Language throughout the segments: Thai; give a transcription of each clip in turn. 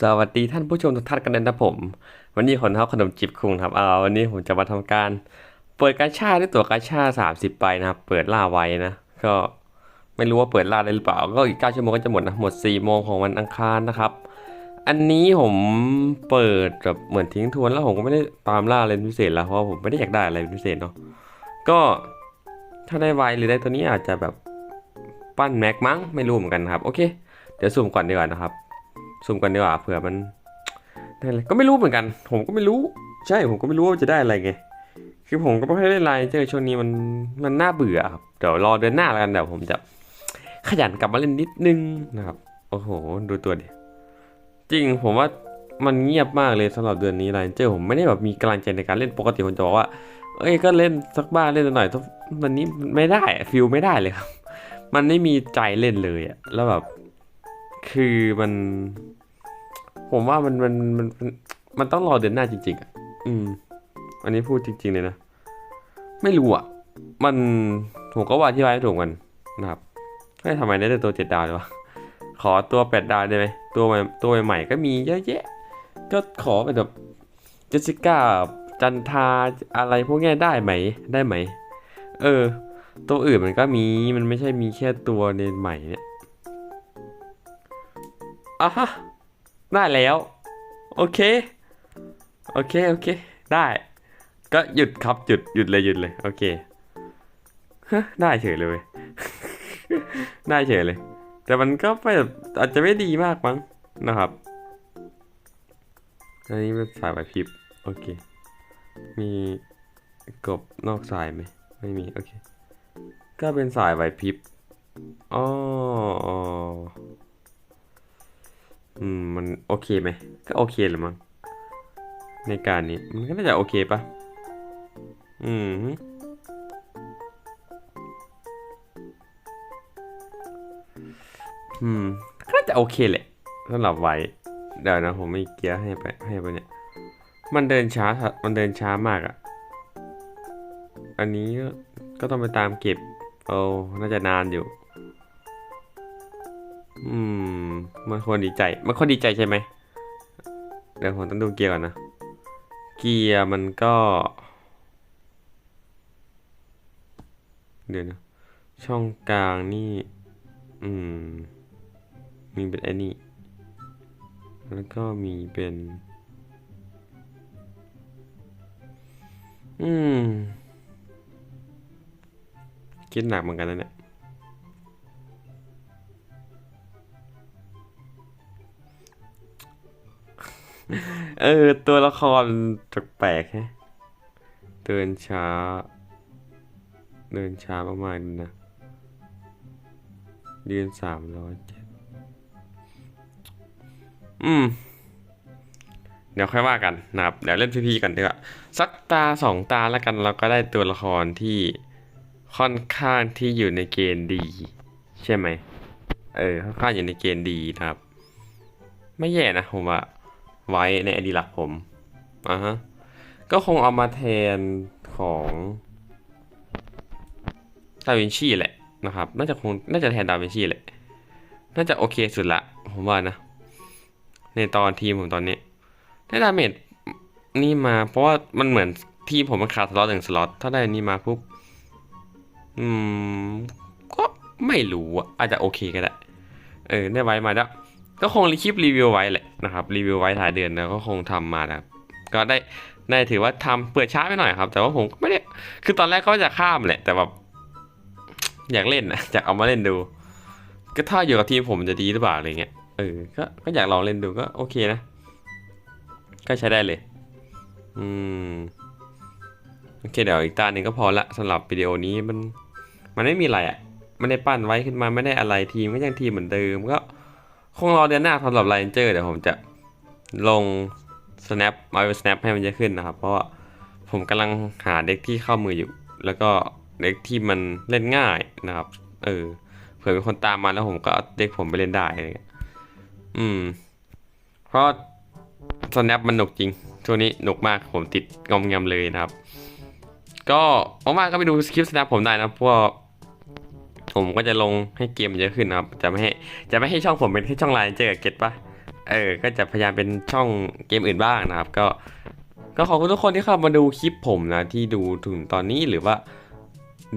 สวัสดีท่านผู้ชมทุกท่านกันด้วยนะผม วันนี้คนเท่าขนมจิบคุงครับเอาวันนี้ผมจะมาทำการ เปิดกาชาด้วยตัวกาชาสามสิบใบนะครับ เปิดล่าไว้นะ ก็ไม่รู้ว่าเปิดล่าได้หรือเปล่า ก็อีกเก้าชั่วโมงก็จะหมดนะหมดสี่โมงของวันอังคารนะครับ อันนี้ผมเปิดแบบเหมือนทิ้งทวนแล้วผมก็ไม่ได้ตามล่าอะไรพิเศษแล้วเพราะผมไม่ได้อยากได้อะไรพิเศษเนาะก็ถ้าได้ไวหรือได้ตัวนี้อาจจะแบบปั้นแม็กมั้งไม่รู้เหมือนกันครับโอเค เดี๋ยวสุ่มก่อนดีกว่านะครับ สุ่มกันดีกว่าเผื่อมันได้อะไรก็ไม่รู้เหมือนกัน ผมก็ไม่รู้ ใช่ผมก็ไม่รู้ว่าจะได้อะไรไงคือผมก็ไม่ค่อยได้ไลน์เจอช่วงนี้มันมันน่าเบื่อครับเดี๋ยวรอเดือนหน้าแล้วกันเดี๋ยวผมจะขยันกลับมาเล่นนิดนึงนะครับ โอ้โห ดูตัวดิจริงผมว่ามันเงียบมากเลยสำหรับเดือนนี้ไลน์เจอผมไม่ได้แบบมีกำลังใจในการเล่นปกติผมจะบอกว่า เอ้ยก็เล่นสักบ้างเล่นหน่อยทุกวันนี้ไม่ได้ฟิลไม่ได้เลยครับ มันไม่มีใจเล่นเลยอะแล้วแบบคือมัน ผมว่ามันมันมันมันต้องรอเดือนหน้าจริง ๆ อะ อืม อันนี้พูดจริง ๆ เลยนะ ไม่รู้อะ มันผมก็ว่าที่ไว้ถูกมันนะครับไม่ทำไมได้แต่ตัวเจ็ดดาวเลยวะ ขอตัวแปดดาวได้ไหม ตัวใหม่ตัวใหม่ก็มีเยอะแยะ ก็ขอเป็นแบบเจสสิก้าจันทาอะไรพวกนี้ได้ไหม ได้ไหม เออ ตัวอื่นมันก็มี มันไม่ใช่มีแค่ตัวในใหม่เนี่ยอะฮะ ได้แล้ว โอเค โอเค โอเค ได้ ก็หยุดครับ หยุด หยุดเลย หยุดเลย โอเคฮะได้เฉยเลยเว้ได้เฉยเลย แต่มันก็ไม่อาจจะไม่ดีมากมั้งนะครับ อันนี้เป็นสายไหวพริบ โอเค มีกบนอกสายไหม ไม่มี โอเค ก็เป็นสายไหวพริบอ๋อ อืมมันโอเคไหม ก็โอเคหรือมั้งในการนี้ มันก็น่าจะโอเคปะอืมอืมก็น่าจะโอเคแหละสำหรับไว้เดี๋ยวนะผมไม่เกียร์ให้ไปให้ไปเนี่ย มันเดินช้า มันเดินช้ามากอะ่ะ อันนี้ก็ต้องไปตามเก็บโอ้น่าจะนานอยู่ มันควรดีใจมันควรดีใจใช่ไหมเดี๋ยวผมต้องดูเกียร์ก่อนนะ เกียร์มันก็ เดี๋ยวนะ ช่องกลางนี่ อืม มีเป็นไอ้นี่แล้วก็มีเป็น อืม คิดหนักเหมือนกันนะเนี่ย เออ ตัวละครแปลกๆแฮะเดินช้า เดินช้ามากๆเลยนะยืนสามร้อยเจ็ดอืม เดี๋ยวค่อยว่ากันนะครับ เดี๋ยวเล่นพีพีกันดีกว่าสักตาสองตาแล้วกันเราก็ได้ตัวละครที่ค่อนข้างที่อยู่ในเกณฑ์ดี ใช่ไหม เออ ค่อนข้างอยู่ในเกณฑ์ดีนะครับ ไม่แย่นะผมว่า ไว้ในอดีหลักผมอ่าฮะก็คงเอามาแทนของดาวินชีแหละนะครับ น่าจะคงน่าจะแทนดาวินชีแหละ น่าจะโอเคสุดละ ผมว่านะ ในตอนทีมผมตอนนี้ได้ดาเมจนี่มาเพราะว่ามันเหมือนทีมผมมันขาดสล็อตหนึ่งสล็อต ถ้าได้นนี้มาปุ๊บ อืม ก็ไม่รู้อะอาจจะโอเคก็ได้ เออ ได้ไว้มาแล้วก็คงรีคลิปรีวิวไว้แหละ นะครับรีวิวไว้ถ่ายเดือนแล้วก็คงทำมานะครับก็ได้ได้ถือว่าทำเปิดช้าไปหน่อยครับ แต่ว่าผมก็ไม่ได้คือตอนแรกก็จะข้ามแหละ แต่แบบอยากเล่นนะอยากเอามาเล่นดู ก็ถ้าอยู่กับทีมผมจะดีหรือเปล่าอะไรเงี้ยเออก็ก็อยากลองเล่นดูก็โอเคนะ ก็ใช้ได้เลย อืมโอเคเดี๋ยวอีกตาหนึ่งก็พอละสำหรับวิดีโอนี้มัน มันไม่มีอะไรอะ่ะไม่ได้ปั้นไว้ขึ้นมาไม่ได้อะไรทีมก็ยังทีมเหมือนเดิมก็ คงรอเดือนหน้าสำหรับไลน์เจอร์เดี๋ยวผมจะลง snap มาเป็น snap ให้มันเยอะขึ้นนะครับ เพราะว่าผมกำลังหาเด็กที่เข้ามืออยู่ แล้วก็เด็กที่มันเล่นง่ายนะครับ เออเผื่อมีคนตามมาแล้วผมก็เด็กผมไปเล่นได้อะไรเงี้ยอืม เพราะ snap มันหนุกจริง ช่วงนี้หนุกมากผมติดงอมแงมเลยนะครับ ก็ว่างๆก็ไปดูคริป snap ผมได้นะเพราะว่า ผมก็จะลงให้เกมเยอะขึ้นนะครับ จะไม่ให้จะไม่ให้ช่องผมเป็นแค่ช่องไลน์เจอเก็ตปะเออ ก็จะพยายามเป็นช่องเกมอื่นบ้างนะครับ ก็ ก็ขอบคุณทุกคนที่เข้ามาดูคลิปผมนะ ที่ดูถึงตอนนี้หรือว่า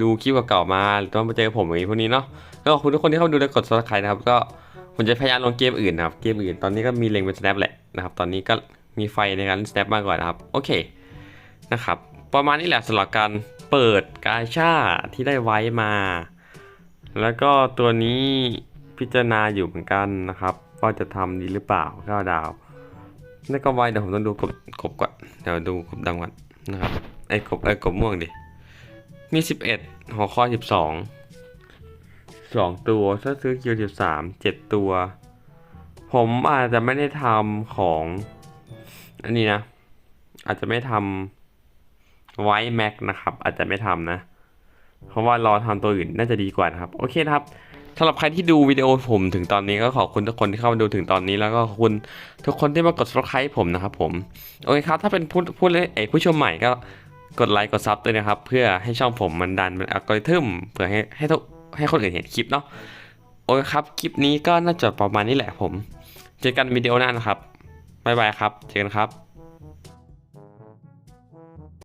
ดูคลิปเก่าๆมาหรือว่ามาเจอผมอย่างนี้พวกนี้เนาะก็ขอบคุณทุกคนที่เข้ามาดูและกด subscribe นะครับ ก็ผมจะพยายามลงเกมอื่นนะครับ เกมอื่นตอนนี้ก็มีเล็งเป็น snap แหละนะครับ ตอนนี้ก็มีไฟในการ snap มากกว่านะครับ โอเค นะครับ ประมาณนี้แหละสำหรับการเปิดกาชาที่ได้ไว้มา แล้วก็ตัวนี้พิจารณาอยู่เหมือนกันนะครับ ว่าจะทำดีหรือเปล่าก้าดาวนี่ก็ไว้เดี๋ยวผมต้องดูกบกบก่อนเดี๋ยวดูกบดำก่อนนะครับไอ้กบไอ้กบม่วงดิมีสิบเอ็ดหัวข้อสิบสองสองตัวถ้าซื้อคิวสิบสามเจ็ดตัว ผมอาจจะไม่ได้ทำของอันนี้นะ อาจจะไม่ทำไว้แม็กนะครับ อาจจะไม่ทำนะ เพราะว่ารอทำตัวอื่นน่าจะดีกว่านะครับ โอเคนะครับสำหรับใครที่ดูวิดีโอผมถึงตอนนี้ก็ขอบคุณทุกคนที่เข้ามาดูถึงตอนนี้ แล้วก็ขอบคุณทุกคนที่มากด subscribe ผมนะครับผม โอเคครับ ถ้าเป็นผู้ผู้เล่นเอผู้ชมใหม่ก็กดไลค์กดซับด้วยนะครับ เพื่อให้ช่องผมมันดันเป็นอัลกอริทึมเพื่อให้ให้ทุกให้คนอื่นเห็นคลิปเนาะ โอเคครับ คลิปนี้ก็น่าจะประมาณนี้แหละผม เจอกันวิดีโอหน้านะครับ บ๊ายบายครับ เจอกันครับ